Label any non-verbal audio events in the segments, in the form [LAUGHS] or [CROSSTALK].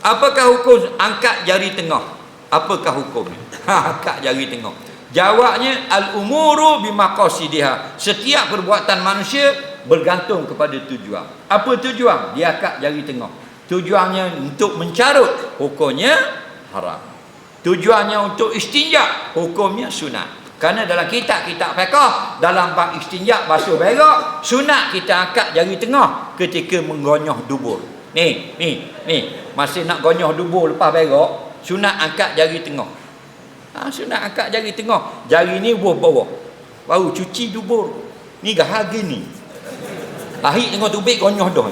Apakah hukum angkat jari tengah? Apakah hukumnya? [LAUGHS] Ha, angkat jari tengah. Jawabnya al-umuru bimaqasidiha. Setiap perbuatan manusia bergantung kepada tujuan. Apa tujuan? Dia angkat jari tengah. Tujuannya untuk mencarut, hukumnya haram. Tujuannya untuk istinja, hukumnya sunat. Kerana dalam kitab-kitab fiqh, dalam bab istinja basuh berak, sunat kita angkat jari tengah ketika menggonyah dubur. Ni, ni, ni. Masih nak gonyah dubur lepas berak, sunat angkat jari tengah. Ha, sunat angkat jari tengah. Jari ni buah bawah. Baru cuci dubur. Ni gahagi ni. Lahir tengok tubik gonyah dah.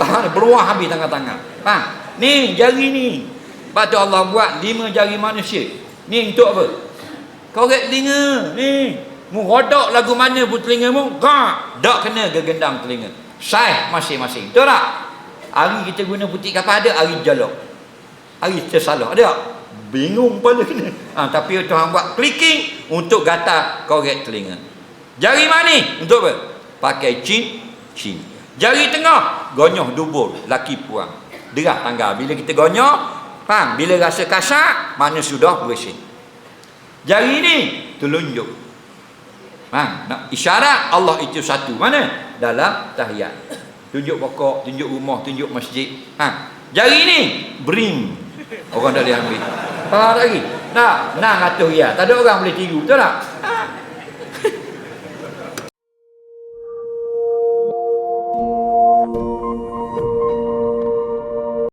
Tahan beruah habis tangan-tangan. Faham? Ni jari ni. Lepas tu Allah buat lima jari manusia. Ni untuk apa? Korek telinga. Ni. Mu rodok lagu mana pun telinga mu. Gak. Kena gegendang telinga. Saiz masing-masing. Betul tak? Hari kita guna putih kapal ada, hari jalok. Hari tersalah. Ada tak? Bingung kepala kena. Ha, tapi Tuhan buat clicking untuk gatal korek telinga. Jari mana Untuk apa? Pakai cin, cin. Jari tengah, gonyoh dubur, laki puang. Derah tangga. Bila kita gonyoh, faham? Bila rasa kasar, mana sudah bersih. Jari ni, telunjuk. Ha, nak isyarat Allah itu satu. Mana? Dalam tahiyat. Tunjuk pokok, tunjuk rumah, tunjuk masjid. Ha. Jari ni, bring. Orang dah boleh ambil. Tak lagi? Nah, nah ngatur ya. Tak ada orang boleh tiru, betul tak? Ha,